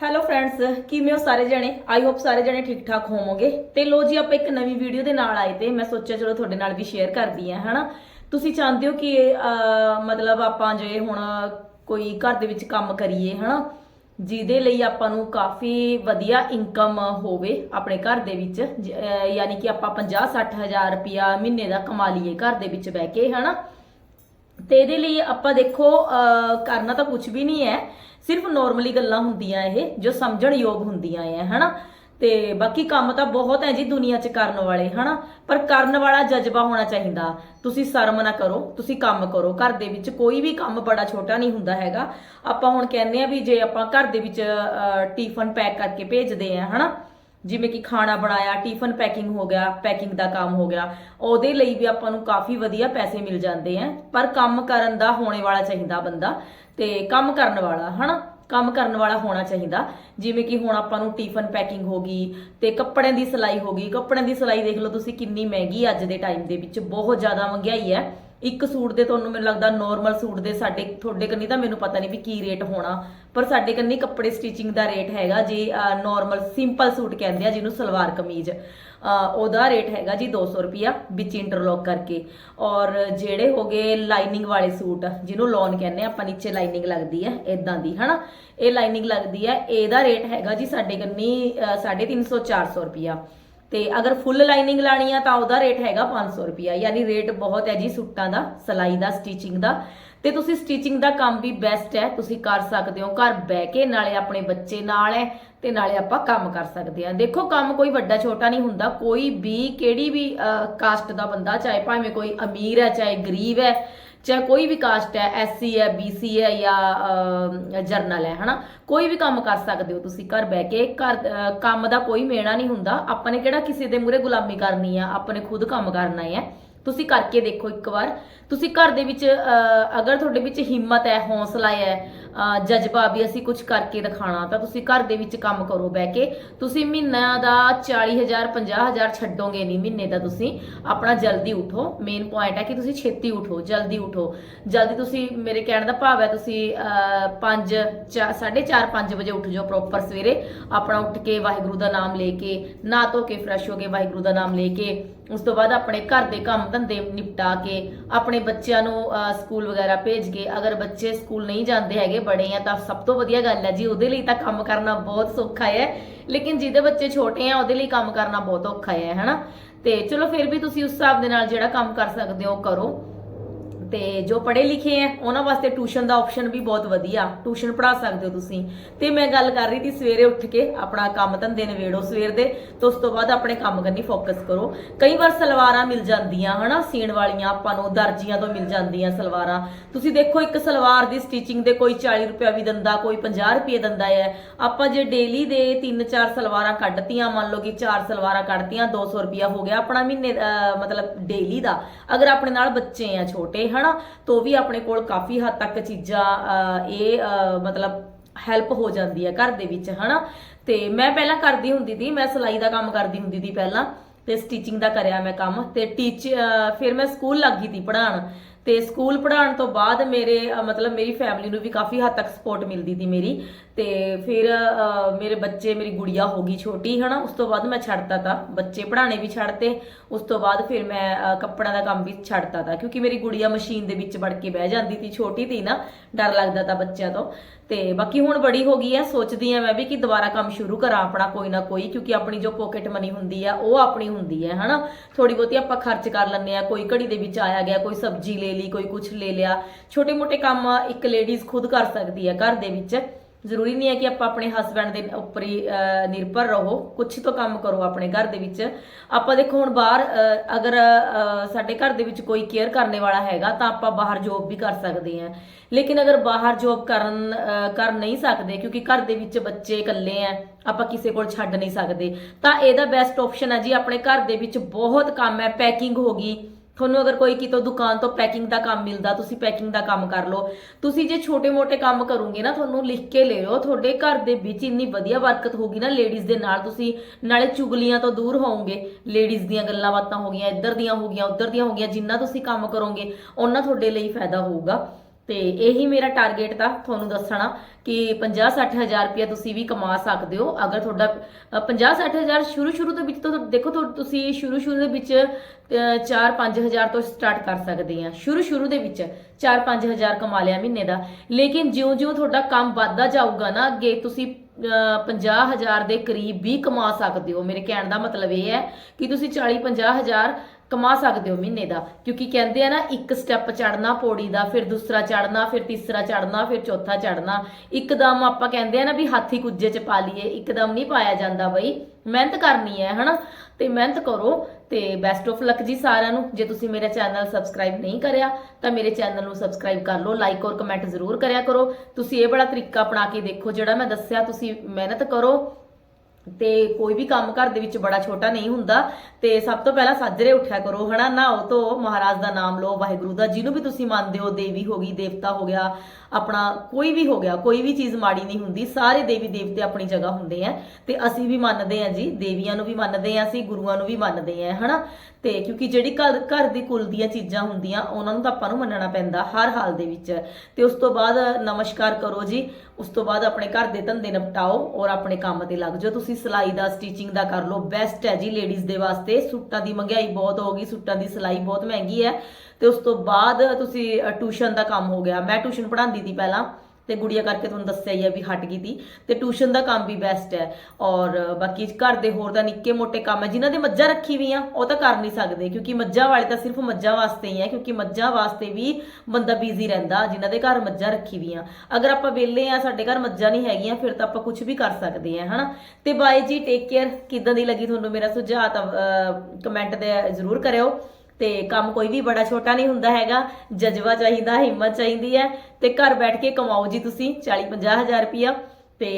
Hello friends ਕਿਵੇਂ ਹੋ ਸਾਰੇ ਜਣੇ? ਆਈ ਹੋਪ ਸਾਰੇ ਜਣੇ ਠੀਕ ਠਾਕ ਹੋਵੋਗੇ। ਤੇ ਲੋ ਜੀ, ਆਪਾਂ ਇੱਕ ਨਵੀਂ ਵੀਡੀਓ ਦੇ ਨਾਲ ਆਏ ਤੇ ਮੈਂ ਸੋਚਿਆ ਚਲੋ ਤੁਹਾਡੇ ਨਾਲ ਵੀ ਸ਼ੇਅਰ ਕਰਦੀ ਆ ਹਨਾ? ਤੁਸੀਂ ਚਾਹੁੰਦੇ ਹੋ ਕਿ ਮਤਲਬ ਆਪਾਂ ਜੇ ਹੁਣ ਕੋਈ ਘਰ ਦੇ ਵਿੱਚ ਕੰਮ ਕਰੀਏ, ਹਨਾ? ਜਿਹਦੇ ਲਈ ਆਪਾਂ ਨੂੰ ਕਾਫੀ ਵਧੀਆ ਇਨਕਮ ਹੋਵੇ ਆਪਣੇ ਘਰ ਦੇ ਵਿੱਚ ਯਾਨੀ ਕਿ ਆਪਾਂ 50 60 ਹਜ਼ਾਰ ਰੁਪਿਆ ਮਹੀਨੇ ਦਾ ਕਮਾ ਲਈਏ ਘਰ ਦੇ ਵਿੱਚ ਬਹਿ ਕੇ, ਹਨਾ? ਤੇ ਇਹਦੇ ਲਈ ਆਪਾਂ ਦੇਖੋ ਕਰਨਾ ਤਾਂ ਕੁਝ ਵੀ ਨਹੀਂ ਹੈ। ਸਿਰਫ ਨਾਰਮਲੀ ਗੱਲਾਂ ਹੁੰਦੀਆਂ ਇਹ, ਜੋ ਸਮਝਣ ਯੋਗ ਹੁੰਦੀਆਂ ਐ ਹਨਾ? ਤੇ ਬਾਕੀ ਕੰਮ ਤਾਂ ਬਹੁਤ ਹੈ ਜੀ ਦੁਨੀਆ 'ਚ ਕਰਨ ਵਾਲੇ, ਹਨਾ? ਪਰ ਕਰਨ ਵਾਲਾ ਜਜ਼ਬਾ ਹੋਣਾ ਚਾਹੀਦਾ। ਤੁਸੀਂ ਸ਼ਰਮ ਨਾ ਕਰੋ, ਤੁਸੀਂ ਕੰਮ ਕਰੋ। ਘਰ ਦੇ ਵਿੱਚ ਕੋਈ ਵੀ ਕੰਮ ਬੜਾ ਛੋਟਾ ਨਹੀਂ ਹੁੰਦਾ ਹੈਗਾ। ਆਪਾਂ ਹੁਣ ਕਹਿੰਦੇ ਆ ਵੀ ਜੇ ਆਪਾਂ ਘਰ ਦੇ ਵਿੱਚ ਟਿਫਨ ਪੈਕ ਕਰਕੇ ਭੇਜਦੇ ਆ, ਹਨਾ? ਜਿਵੇਂ ਕਿ ਖਾਣਾ ਬਣਾਇਆ ਟਿਫਨ ਪੈਕਿੰਗ ਹੋ ਗਿਆ ਪੈਕਿੰਗ ਦਾ ਕੰਮ ਹੋ ਗਿਆ, ਉਹਦੇ ਲਈ ਵੀ ਆਪਾਂ ਨੂੰ ਕਾਫੀ ਵਧੀਆ ਪੈਸੇ ਮਿਲ ਜਾਂਦੇ ਆ। ਪਰ ਕੰਮ ਕਰਨ ਦਾ ਹੋਣੇ ਵਾਲਾ ਚਾਹੀਦਾ ਬੰਦਾ ਤੇ ਕੰਮ ਕਰਨ ਵਾਲਾ, ਹਨਾ? ਕੰਮ ਕਰਨ ਵਾਲਾ ਹੋਣਾ ਚਾਹੀਦਾ। ਜਿਵੇਂ ਕਿ ਹੁਣ ਆਪਾਂ ਨੂੰ ਟਿਫਨ ਪੈਕਿੰਗ ਹੋ ਗਈ ਤੇ ਕੱਪੜਿਆਂ ਦੀ ਸਿਲਾਈ ਹੋ ਗਈ। ਕੱਪੜਿਆਂ ਦੀ ਸਿਲਾਈ ਦੇਖ ਲਓ ਤੁਸੀਂ ਕਿੰਨੀ ਮਹਿੰਗੀ ਅੱਜ ਦੇ ਟਾਈਮ ਦੇ ਵਿੱਚ ਬਹੁਤ ਜ਼ਿਆਦਾ ਮਹਿੰਗਾਈ ਹੈ। ਇੱਕ ਸੂਟ ਦੇ ਤੁਹਾਨੂੰ ਮੈਨੂੰ ਲੱਗਦਾ ਨਾਰਮਲ ਸੂਟ ਦੇ ਸਾਡੇ, ਤੁਹਾਡੇ ਕੰਨੀ ਤਾਂ ਮੈਨੂੰ ਪਤਾ ਨਹੀਂ ਵੀ ਕੀ ਰੇਟ ਹੋਣਾ, ਪਰ ਸਾਡੇ ਕੰਨੀ ਕੱਪੜੇ ਸਟਿਚਿੰਗ ਦਾ ਰੇਟ ਹੈਗਾ ਜੀ ਨਾਰਮਲ ਸਿੰਪਲ ਸੂਟ ਕਹਿੰਦੇ ਆ ਜਿਹਨੂੰ ਸਲਵਾਰ ਕਮੀਜ਼। ਉਹਦਾ ਰੇਟ ਹੈਗਾ ਜੀ 200 ਰੁਪਿਆ ਵਿੱਚ ਇੰਟਰਲੌਕ ਕਰਕੇ। ਔਰ ਜਿਹੜੇ ਹੋਗੇ ਲਾਈਨਿੰਗ ਵਾਲੇ ਸੂਟ, ਜਿਹਨੂੰ ਲੋਨ ਕਹਿੰਦੇ ਆ, ਆਪਾਂ ਨੀਚੇ ਲਾਈਨਿੰਗ ਲੱਗਦੀ ਹੈ ਇਦਾਂ ਦੀ, ਹਨਾ? ਇਹ ਲਾਈਨਿੰਗ ਲੱਗਦੀ ਹੈ ਇਹਦਾ ਰੇਟ ਹੈਗਾ ਜੀ ਸਾਡੇ ਕੰਨੀ 350 400 ਰੁਪਿਆ ਤੇ ਅਗਰ ਫੁੱਲ ਲਾਈਨਿੰਗ ਲਾਣੀ ਆ ਤਾਂ ਉਹਦਾ ਰੇਟ ਹੈਗਾ 500 ਰੁਪਿਆ ਯਾਨੀ ਰੇਟ ਬਹੁਤ ਹੈ ਜੀ ਸੂਟਾਂ ਦਾ, ਸਲਾਈ ਦਾ ਸਟਿਚਿੰਗ ਦਾ। ਤੇ ਤੁਸੀਂ ਸਟਿਚਿੰਗ ਦਾ ਕੰਮ ਵੀ ਬੈਸਟ ਹੈ, ਤੁਸੀਂ ਕਰ ਸਕਦੇ ਹੋ। ਘਰ ਬਹਿ ਕੇ ਨਾਲੇ ਆਪਣੇ ਬੱਚੇ ਨਾਲ ਹੈ ਤੇ ਨਾਲੇ ਆਪਾਂ ਕੰਮ ਕਰ ਸਕਦੇ ਹਾਂ। ਦੇਖੋ, ਕੰਮ ਕੋਈ ਵੱਡਾ ਛੋਟਾ ਨਹੀਂ ਹੁੰਦਾ। ਕੋਈ ਵੀ ਕਿਹੜੀ ਵੀ ਕਾਸਟ ਦਾ ਬੰਦਾ, ਚਾਹੇ ਭਾਵੇਂ ਕੋਈ ਅਮੀਰ ਹੈ, ਚਾਹੇ ਗਰੀਬ ਹੈ ਚਾਹੇ ਕੋਈ ਵੀ ਕਾਸਟ ਹੈ ਐਸਸੀ ਹੈ ਬੀਸੀ ਹੈ ਜਾਂ ਜਰਨਲ ਹੈ, ਹਨਾ? ਕੋਈ ਵੀ ਕੰਮ ਕਰ ਸਕਦੇ ਹੋ ਤੁਸੀਂ ਘਰ ਬਹਿ ਕੇ। ਘਰ ਕੰਮ ਦਾ ਕੋਈ ਮੇਣਾ ਨਹੀਂ ਹੁੰਦਾ। ਆਪਾਂ ਨੇ ਕਿਹੜਾ ਕਿਸੇ ਦੇ ਮੂਹਰੇ ਗੁਲਾਮੀ ਕਰਨੀ ਆ? ਆਪਾਂ ਨੇ ਖੁਦ ਕੰਮ ਕਰਨਾ ਹੈ। ਤੁਸੀਂ ਕਰਕੇ ਦੇਖੋ ਇੱਕ ਵਾਰ। ਤੁਸੀਂ ਘਰ ਦੇ ਵਿੱਚ ਅਹ, ਅਗਰ ਤੁਹਾਡੇ ਵਿੱਚ ਹਿੰਮਤ ਹੈ ਹੌਸਲਾ ਹੈ ਜਜ਼ਬਾ ਵੀ ਅਸੀਂ ਕੁਝ ਕਰਕੇ ਦਿਖਾਣਾ ਤਾਂ ਤੁਸੀਂ ਘਰ ਦੇ ਵਿੱਚ ਕੰਮ ਕਰੋ ਬਹਿ ਕੇ। ਤੁਸੀਂ ਮਹੀਨਾ ਦਾ 40000 50000 ਛੱਡੋਗੇ ਨਹੀਂ ਮਹੀਨੇ ਦਾ ਤੁਸੀਂ। ਆਪਣਾ ਜਲਦੀ ਉਠੋ। ਮੇਨ ਪੁਆਇੰਟ ਹੈ ਕਿ ਤੁਸੀਂ ਛੇਤੀ ਉਠੋ ਜਲਦੀ ਉਠੋ। ਜਲਦੀ ਤੁਸੀਂ ਮੇਰੇ ਕਹਿਣ ਦਾ ਭਾਵ ਹੈ ਤੁਸੀਂ 5 4:30 5 ਵਜੇ ਉੱਠ ਜਾਓ ਪ੍ਰੋਪਰ ਸਵੇਰੇ। ਆਪਣਾ ਉੱਠ ਕੇ ਵਾਹਿਗੁਰੂ ਦਾ ਨਾਮ ਲੈ ਕੇ ਨਾ ਧੋ ਕੇ ਫਰੈਸ਼ ਹੋ ਕੇ ਵਾਹਿਗੁਰੂ ਦਾ ਨਾਮ ਲੈ ਕੇ ਉਸ ਤੋਂ ਬਾਅਦ ਆਪਣੇ ਘਰ ਦੇ ਕੰਮ ਧੰਦੇ ਨਿਪਟਾ ਕੇ ਆਪਣੇ ਬੱਚਿਆਂ ਨੂੰ ਸਕੂਲ ਵਗੈਰਾ ਭੇਜ ਕੇ ਅਗਰ ਬੱਚੇ ਸਕੂਲ ਨਹੀਂ ਜਾਂਦੇ ਹੈਗੇ ਬੜੇ ਆ, ਤਾਂ ਸਭ ਤੋਂ ਵਧੀਆ ਗੱਲ ਹੈ ਜੀ, ਉਹਦੇ ਲਈ ਤਾਂ ਕੰਮ ਕਰਨਾ ਬਹੁਤ ਸੌਖਾ ਹੈ। ਲੇਕਿਨ ਜਿਹਦੇ ਬੱਚੇ ਛੋਟੇ ਆ, ਉਹਦੇ ਲਈ ਕੰਮ ਕਰਨਾ ਬਹੁਤ ਔਖਾ ਹੈ, ਹਨਾ? ਤੇ ਚਲੋ ਫਿਰ ਵੀ ਤੁਸੀਂ ਉਸ ਹਿਸਾਬ ਦੇ ਨਾਲ ਜਿਹੜਾ ਕੰਮ ਕਰ ਸਕਦੇ ਹੋ, ਕਰੋ। ਤੇ ਜੋ ਪੜ੍ਹੇ ਲਿਖੇ ਆ ਉਹਨਾਂ ਵਾਸਤੇ ਟਿਊਸ਼ਨ ਦਾ ਆਪਸ਼ਨ ਵੀ ਬਹੁਤ ਵਧੀਆ। ਟਿਊਸ਼ਨ ਪੜ੍ਹਾ ਸਕਦੇ ਹੋ ਤੁਸੀਂ। ਤੇ ਮੈਂ ਗੱਲ ਕਰ ਰਹੀ ਸੀ, ਸਵੇਰੇ ਉੱਠ ਕੇ ਆਪਣਾ ਕੰਮ ਧੰਦੇ ਨਵੇੜੋ ਸਵੇਰ ਦੇ, ਤੇ ਉਸ ਤੋਂ ਬਾਅਦ ਆਪਣੇ ਕੰਮ ਕਰਨੀ ਫੋਕਸ ਕਰੋ। ਕਈ ਵਾਰ ਸਲਵਾਰਾਂ ਮਿਲ ਜਾਂਦੀਆਂ, ਹਨਾ? ਸੀਣ ਵਾਲੀਆਂ ਆਪਾਂ ਨੂੰ ਦਰਜੀਆਂ ਤੋਂ ਮਿਲ ਜਾਂਦੀਆਂ ਸਲਵਾਰਾਂ। ਤੁਸੀਂ ਦੇਖੋ, ਇੱਕ ਸਲਵਾਰ ਦੀ ਸਟਿਚਿੰਗ ਦੇ ਕੋਈ 40 ਰੁਪਏ ਵੀ ਦਿੰਦਾ, ਕੋਈ 50 ਰੁਪਏ ਦਿੰਦਾ ਹੈ। ਆਪਾਂ ਜੇ ਡੇਲੀ ਦੇ 3-4 ਸਲਵਾਰਾਂ ਕੱਢਤੀਆਂ, ਮੰਨ ਲਓ ਕਿ 4 ਸਲਵਾਰਾਂ ਕੱਢਤੀਆਂ 200 ਰੁਪਿਆ ਹੋ ਗਿਆ ਆਪਣਾ ਮਹੀਨੇ ਮਤਲਬ ਡੇਲੀ ਦਾ। ਅਗਰ ਆਪਣੇ ਨਾਲ ਬੱਚੇ ਆ, ਛੋਟੇ ਹਨਾ ਤੋਂ ਵੀ ਆਪਣੇ ਕੋਲ ਕਾਫੀ ਹੱਦ ਤੱਕ ਚੀਜ਼ਾਂ ਅਹ, ਇਹ ਮਤਲਬ ਹੈਲਪ ਹੋ ਜਾਂਦੀ ਹੈ ਘਰ ਦੇ ਵਿੱਚ ਹਨਾ। ਤੇ ਮੈਂ ਪਹਿਲਾਂ ਕਰਦੀ ਹੁੰਦੀ ਸੀ ਮੈਂ ਸਿਲਾਈ ਦਾ ਕੰਮ ਕਰਦੀ ਹੁੰਦੀ ਸੀ ਪਹਿਲਾਂ ਤੇ ਸਟਿਚਿੰਗ ਦਾ ਕਰਿਆ ਮੈਂ ਕੰਮ ਤੇ ਟੀਚ ਫਿਰ ਮੈਂ ਸਕੂਲ ਲੱਗੀ ਸੀ ਪੜ੍ਹਾਉਣ। ਤੇ ਸਕੂਲ ਪੜ੍ਹਾਉਣ ਤੋਂ ਬਾਅਦ ਮੇਰੇ ਮਤਲਬ ਮੇਰੀ ਫੈਮਿਲੀ ਨੂੰ ਵੀ ਕਾਫੀ ਹੱਦ ਤੱਕ ਸਪੋਰਟ ਮਿਲਦੀ ਸੀ ਮੇਰੀ। ਤੇ ਫਿਰ ਮੇਰੇ ਬੱਚੇ ਮੇਰੀ ਗੁੜੀਆ ਹੋ ਗਈ ਛੋਟੀ ਹਨਾ? ਉਸ ਤੋਂ ਬਾਅਦ ਮੈਂ ਛੱਡਤਾ ਤਾ। ਬੱਚੇ ਪੜ੍ਹਾਣੇ ਵੀ ਛੱਡਤੇ। ਉਸ ਤੋਂ ਬਾਅਦ ਫਿਰ ਮੈਂ ਅਹ, ਕੱਪੜਿਆਂ ਦਾ ਕੰਮ ਵੀ ਛੱਡਤਾ ਤਾ। ਕਿਉਂਕਿ ਮੇਰੀ ਗੁੜੀਆ ਮਸ਼ੀਨ ਦੇ ਵਿੱਚ ਵੜ ਕੇ ਬਹਿ ਜਾਂਦੀ ਸੀ ਛੋਟੀ ਸੀ ਨਾ। ਡਰ ਲੱਗਦਾ ਤਾ ਬੱਚਿਆਂ ਤੋਂ। ਤੇ ਬਾਕੀ ਹੁਣ ਬੜੀ ਹੋ ਗਈ ਹੈ ਸੋਚਦੀ ਆ ਮੈਂ ਵੀ ਕਿ ਦੁਬਾਰਾ ਕੰਮ ਸ਼ੁਰੂ ਕਰਾਂ ਆਪਣਾ ਕੋਈ ਨਾ ਕੋਈ। ਕਿਉਂਕਿ ਆਪਣੀ ਜੋ ਪੋਕੇਟ ਮਨੀ ਹੁੰਦੀ ਆ ਉਹ ਆਪਣੀ ਹੁੰਦੀ ਹੈ ਹਨਾ? ਥੋੜੀ ਬਹੁਤੀ ਆਪਾਂ ਖਰਚ ਕਰ ਲੈਂਦੇ ਆ। ਕੋਈ ਘੜੀ ਦੇ ਵਿੱਚ ਆਇਆ ਗਿਆ ਕੋਈ ਸਬਜ਼ੀ ਲੈ ਲਈ ਕੋਈ ਕੁਝ ਲੈ ਲਿਆ। ਛੋਟੇ ਮੋਟੇ ਕੰਮ ਇੱਕ ਲੇਡੀਜ਼ ਖੁਦ ਕਰ ਸਕਦੀ ਹੈ ਘਰ ਦੇ ਵਿੱਚ। ਜ਼ਰੂਰੀ ਨਹੀਂ ਹੈ ਕਿ ਆਪਾਂ ਆਪਣੇ ਹਸਬੰਡ ਦੇ ਉੱਪਰ ਹੀ ਨਿਰਭਰ ਰਹੋ। ਕੁਝ ਤੋਂ ਕੰਮ ਕਰੋ ਆਪਣੇ ਘਰ ਦੇ ਵਿੱਚ। ਆਪਾਂ ਦੇਖੋ ਹੁਣ ਬਾਹਰ ਅਗਰ ਸਾਡੇ ਘਰ ਦੇ ਵਿੱਚ ਕੋਈ ਕੇਅਰ ਕਰਨੇ ਵਾਲਾ ਹੈਗਾ ਤਾਂ ਆਪਾਂ ਬਾਹਰ ਜੋਬ ਵੀ ਕਰ ਸਕਦੇ ਹਾਂ। ਲੇਕਿਨ ਅਗਰ ਬਾਹਰ ਜੋਬ ਕਰਨ ਕਰ ਨਹੀਂ ਸਕਦੇ ਕਿਉਂਕਿ ਘਰ ਦੇ ਵਿੱਚ ਬੱਚੇ ਇਕੱਲੇ ਆ ਆਪਾਂ ਕਿਸੇ ਕੋਲ ਛੱਡ ਨਹੀਂ ਸਕਦੇ। ਤਾਂ ਇਹਦਾ ਬੈਸਟ ਆਪਸ਼ਨ ਹੈ ਜੀ ਆਪਣੇ ਘਰ ਦੇ ਵਿੱਚ ਬਹੁਤ ਕੰਮ ਹੈ। ਪੈਕਿੰਗ ਹੋ ਗਈ ਤੁਹਾਨੂੰ ਅਗਰ ਕੋਈ ਕਿਤੋਂ ਦੁਕਾਨ ਤੋਂ ਪੈਕਿੰਗ ਦਾ ਕੰਮ ਮਿਲਦਾ, ਤੁਸੀਂ ਪੈਕਿੰਗ ਦਾ ਕੰਮ ਕਰ ਲਓ। ਤੁਸੀਂ ਜੇ ਛੋਟੇ-ਮੋਟੇ ਕੰਮ ਕਰੋਗੇ ਨਾ, ਤੁਹਾਨੂੰ ਲਿਖ ਕੇ ਲੈ ਲਓ। ਤੁਹਾਡੇ ਘਰ ਦੇ ਵਿੱਚ ਇੰਨੀ ਵਧੀਆ ਬਰਕਤ ਹੋਗੀ ਨਾ ਲੇਡੀਜ਼ ਦੇ ਨਾਲ ਤੁਸੀਂ, ਨਾਲੇ ਚੁਗਲੀਆਂ ਤੋਂ ਦੂਰ ਹੋਵੋਗੇ ਲੇਡੀਜ਼ ਦੀਆਂ ਗੱਲਾਂ ਬਾਤਾਂ ਹੋ ਗਈਆਂ, ਇੱਧਰ ਦੀਆਂ ਹੋ ਗਈਆਂ, ਉੱਧਰ ਦੀਆਂ ਹੋ ਗਈਆਂ, ਜਿੰਨਾ ਤੁਸੀਂ ਕੰਮ ਕਰੋਗੇ ਉਹਨਾਂ ਤੁਹਾਡੇ ਲਈ ਫਾਇਦਾ ਹੋਊਗਾ। ਤੇ ਇਹੀ ਮੇਰਾ ਟਾਰਗੇਟ ਤਾਂ ਤੁਹਾਨੂੰ ਦੱਸਣਾ ਕਿ 50 ਹਜ਼ਾਰ ਰੁਪਇਆ ਤੁਸੀਂ ਵੀ ਕਮਾ ਸਕਦੇ ਹੋ। ਅਗਰ ਤੁਹਾਡਾ 50 ਹਜ਼ਾਰ ਸ਼ੁਰੂ ਸ਼ੁਰੂ ਦੇ ਵਿੱਚ ਤਾਂ ਦੇਖੋ ਤੁਸੀਂ ਸ਼ੁਰੂ ਸ਼ੁਰੂ ਦੇ ਵਿੱਚ 4 ਹਜ਼ਾਰ ਤੋਂ ਸਟਾਰਟ ਕਰ ਸਕਦੇ ਆ। ਸ਼ੁਰੂ ਸ਼ੁਰੂ ਦੇ ਵਿੱਚ 4 ਹਜ਼ਾਰ ਕਮਾ ਲਿਆ ਮਹੀਨੇ ਦਾ। ਲੇਕਿਨ ਜਿਉਂ-ਜਿਉਂ ਤੁਹਾਡਾ ਕੰਮ ਵੱਧਦਾ ਜਾਊਗਾ ਨਾ, ਅੱਗੇ ਤੁਸੀਂ 50000 ਦੇ ਕਰੀਬ ਵੀ ਕਮਾ ਸਕਦੇ ਹੋ। ਮੇਰੇ ਕਹਿਣ ਦਾ ਮਤਲਬ ਇਹ ਹੈ ਕਿ ਤੁਸੀਂ 40 ਹਜ਼ਾਰ ਕਮਾ ਸਕਦੇ ਹੋ ਮਹੀਨੇ ਦਾ, ਕਿਉਂਕਿ ਕਹਿੰਦੇ ਆ ਨਾ, ਇੱਕ ਸਟੈਪ ਚੜਨਾ ਪੌੜੀ ਦਾ, ਫਿਰ ਦੂਸਰਾ ਚੜਨਾ ਫਿਰ ਤੀਸਰਾ ਚੜਨਾ ਫਿਰ ਚੌਥਾ ਚੜਨਾ ਇੱਕਦਮ ਆਪਾਂ ਕਹਿੰਦੇ ਆ ਨਾ ਵੀ ਹਾਥੀ ਕੁੱਜੇ ਚ ਪਾ ਲਈਏ, ਇੱਕਦਮ ਨਹੀਂ ਪਾਇਆ ਜਾਂਦਾ ਬਈ। ਮਿਹਨਤ ਕਰਨੀ ਹੈ, ਹਨਾ? ਤੇ ਮਿਹਨਤ ਕਰੋ, ਤੇ ਬੈਸਟ ਆਫ ਲੱਕ ਜੀ ਸਾਰਿਆਂ ਨੂੰ। ਜੇ ਤੁਸੀਂ ਮੇਰਾ ਚੈਨਲ ਸਬਸਕ੍ਰਾਈਬ ਨਹੀਂ ਕਰਿਆ, ਤਾਂ ਮੇਰੇ ਚੈਨਲ ਨੂੰ ਸਬਸਕ੍ਰਾਈਬ ਕਰ ਲਓ ਲਾਈਕ ਔਰ ਕਮੈਂਟ ਜ਼ਰੂਰ ਕਰਿਆ ਕਰੋ। ਤੁਸੀਂ ਇਹ ਬੜਾ ਤਰੀਕਾ ਅਪਣਾ ਕੇ ਦੇਖੋ, ਜਿਹੜਾ ਮੈਂ ਦੱਸਿਆ, ਤੁਸੀਂ ਮਿਹਨਤ ਕਰੋ। ਤੇ ਕੋਈ ਵੀ ਕੰਮ ਘਰ ਦੇ ਵਿੱਚ ਬੜਾ ਛੋਟਾ ਨਹੀਂ ਹੁੰਦਾ ਤੇ ਸਭ ਤੋਂ ਪਹਿਲਾਂ ਸਾਜਰੇ ਉੱਠਿਆ ਕਰੋ, ਹਨਾ? ਨਹਾਓ ਤੋਂ ਮਹਾਰਾਜ ਦਾ ਨਾਮ ਲਓ, ਵਾਹਿਗੁਰੂ ਦਾ। ਜਿਹਨੂੰ ਵੀ ਤੁਸੀਂ ਮੰਨਦੇ ਹੋ, ਦੇਵੀ ਹੋ ਗਈ, ਦੇਵਤਾ ਹੋ ਗਿਆ, ਆਪਣਾ ਕੋਈ ਵੀ ਹੋ ਗਿਆ, ਕੋਈ ਵੀ ਚੀਜ਼ ਮਾੜੀ ਨਹੀਂ ਹੁੰਦੀ, ਸਾਰੇ ਦੇਵੀ ਦੇਵਤੇ ਆਪਣੀ ਜਗ੍ਹਾ ਹੁੰਦੇ ਆ। ਤੇ ਅਸੀਂ ਵੀ ਮੰਨਦੇ ਆ ਜੀ, ਦੇਵੀਆਂ ਨੂੰ ਵੀ ਮੰਨਦੇ ਆ, ਅਸੀਂ ਗੁਰੂਆਂ ਨੂੰ ਵੀ ਮੰਨਦੇ ਆ, ਹਨਾ? ਤੇ ਕਿਉਂਕਿ ਜਿਹੜੀ ਘਰ ਘਰ ਦੀ ਕੁਲ ਦੀਆਂ ਚੀਜ਼ਾਂ ਹੁੰਦੀਆਂ, ਉਹਨਾਂ ਨੂੰ ਤਾਂ ਆਪਾਂ ਨੂੰ ਮੰਨਣਾ ਪੈਂਦਾ ਹਰ ਹਾਲ ਦੇ ਵਿੱਚ। ਤੇ ਉਸ ਤੋਂ ਬਾਅਦ ਨਮਸਕਾਰ ਕਰੋ ਜੀ, ਉਸ ਤੋਂ ਬਾਅਦ ਆਪਣੇ ਘਰ ਦੇ ਧੰਦੇ ਨਿਪਟਾਓ ਔਰ ਆਪਣੇ ਕੰਮ ਤੇ ਲੱਗ ਜਾਓ। ਤੁਸੀਂ ਸਿਲਾਈ ਦਾ, ਸਟਿਚਿੰਗ ਦਾ ਕਰ ਲਓ, ਬੈਸਟ ਹੈ ਜੀ, ਲੇਡੀਜ਼ ਦੇ ਵਾਸਤੇ। ਸੂਟਾਂ ਦੀ ਮਹਿੰਗਾਈ ਬਹੁਤ ਹੋ ਗਈ, ਸੂਟਾਂ ਦੀ ਸਿਲਾਈ ਬਹੁਤ ਮਹਿੰਗੀ ਹੈ। ਤੇ ਉਸ ਤੋਂ ਬਾਅਦ ਤੁਸੀਂ ਟਿਊਸ਼ਨ ਦਾ ਕੰਮ ਹੋ ਗਿਆ। ਮੈਂ ਟਿਊਸ਼ਨ ਪੜ੍ਹਾਉਂਦੀ ਸੀ ਪਹਿਲਾਂ। ਤੇ ਗੁੜੀਆ ਕਰਕੇ ਤੁਹਾਨੂੰ ਦੱਸਿਆ ਹੀ ਆ ਵੀ ਹਟ ਗਈ ਤੀ। ਤੇ ਟਿਊਸ਼ਨ ਦਾ ਕੰਮ ਵੀ ਬੈਸਟ ਹੈ। ਔਰ ਬਾਕੀ ਘਰ ਦੇ ਹੋਰ ਦਾ ਨਿੱਕੇ ਮੋਟੇ ਕੰਮ ਹੈ। ਜਿਨ੍ਹਾਂ ਦੇ ਮੱਝਾਂ ਰੱਖੀ ਵੀ ਆ ਉਹ ਤਾਂ ਕਰ ਨਹੀਂ ਸਕਦੇ। ਕਿਉਂਕਿ ਮੱਝਾਂ ਵਾਲੇ ਤਾਂ ਸਿਰਫ ਮੱਝਾਂ ਵਾਸਤੇ ਹੀ ਹੈ। ਕਿਉਂਕਿ ਮੱਝਾਂ ਵਾਸਤੇ ਵੀ ਬੰਦਾ ਬਿਜ਼ੀ ਰਹਿੰਦਾ, ਜਿਨ੍ਹਾਂ ਦੇ ਘਰ ਮੱਝਾਂ ਰੱਖੀ ਵੀ ਆ ਅਗਰ ਆਪਾਂ ਵਿਹਲੇ ਆ ਸਾਡੇ ਘਰ ਮੱਝਾਂ ਨਹੀਂ ਹੈਗੀਆਂ, ਫਿਰ ਤਾਂ ਆਪਾਂ ਕੁਝ ਵੀ ਕਰ ਸਕਦੇ ਆ ਹਨਾ? ਤੇ ਬਾਈ ਜੀ ਟੇਕ ਕੇਅਰ ਕਿਦਾਂ ਦੀ ਲੱਗੀ ਤੁਹਾਨੂੰ ਮੇਰਾ ਸੁਝਾਅ ਤਾਂ ਕਮੈਂਟ ਦੇ ਜ਼ਰੂਰ ਕਰਿਓ। ਤੇ ਕੰਮ ਕੋਈ ਵੀ ਬੜਾ ਛੋਟਾ ਨਹੀਂ ਹੁੰਦਾ ਹੈਗਾ। ਜਜ਼ਬਾ ਚਾਹੀਦਾ ਹਿੰਮਤ ਚਾਹੀਦੀ ਹੈ। ਤੇ ਘਰ ਬੈਠ ਕੇ ਕਮਾਓ ਜੀ ਤੁਸੀਂ 40 50 ਹਜ਼ਾਰ ਰੁਪਇਆ। ਤੇ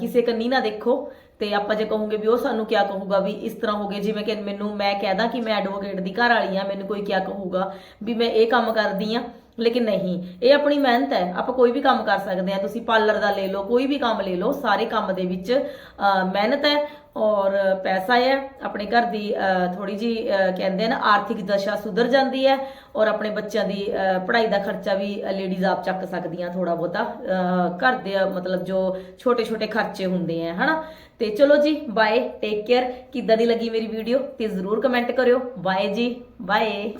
ਕਿਸੇ ਕੰਨੀ ਨਾ ਦੇਖੋ। ਤੇ ਆਪਾਂ ਜੇ ਕਹੋਗੇ ਵੀ ਉਹ ਸਾਨੂੰ ਕਿਆ ਕਹੂਗਾ ਵੀ ਇਸ ਤਰ੍ਹਾਂ ਹੋ ਗਏ ਜਿਵੇਂ ਕਿ ਮੈਨੂੰ ਮੈਂ ਕਹਿਦਾ ਕਿ ਮੈਂ ਐਡਵੋਕੇਟ ਦੀ ਘਰ ਵਾਲੀ ਆ ਮੈਨੂੰ ਕੋਈ ਕਿਆ ਕਹੂਗਾ ਵੀ ਮੈਂ ਇਹ ਕੰਮ ਕਰਦੀ ਆ ਲੇਕਿਨ ਨਹੀਂ ਇਹ ਆਪਣੀ ਮਿਹਨਤ ਹੈ। ਆਪਾਂ ਕੋਈ ਵੀ ਕੰਮ ਕਰ ਸਕਦੇ ਆ ਤੁਸੀਂ ਪਾਰਲਰ ਦਾ ਲੈ ਲਓ ਕੋਈ ਵੀ ਕੰਮ ਲੈ ਲਓ ਸਾਰੇ ਕੰਮ ਦੇ ਵਿੱਚ ਅਹ, ਮਿਹਨਤ ਹੈ। ਔਰ ਪੈਸਾ ਹੈ, ਆਪਣੇ ਘਰ ਦੀ ਥੋੜੀ ਜੀ ਕਹਿੰਦੇ ਨਾ ਆਰਥਿਕ ਦਸ਼ਾ ਸੁਧਰ ਜਾਂਦੀ ਹੈ ਔਰ ਆਪਣੇ ਬੱਚਿਆਂ ਦੀ ਪੜ੍ਹਾਈ ਦਾ ਖਰਚਾ ਵੀ ਲੇਡੀਜ਼ ਆਪ ਚੱਕ ਸਕਦੀਆਂ ਥੋੜਾ ਬਹੁਤਾ ਘਰ ਦੇ, ਮਤਲਬ ਜੋ ਛੋਟੇ ਛੋਟੇ ਖਰਚੇ ਹੁੰਦੇ ਆ ਹਨਾ? ਤੇ ਚਲੋ ਜੀ ਬਾਏ ਟੇਕ ਕੇਅਰ ਕਿੱਦਾਂ ਦੀ ਲੱਗੀ ਮੇਰੀ ਵੀਡੀਓ ਤੇ ਜ਼ਰੂਰ ਕਮੈਂਟ ਕਰਿਓ। ਬਾਏ ਜੀ ਬਾਏ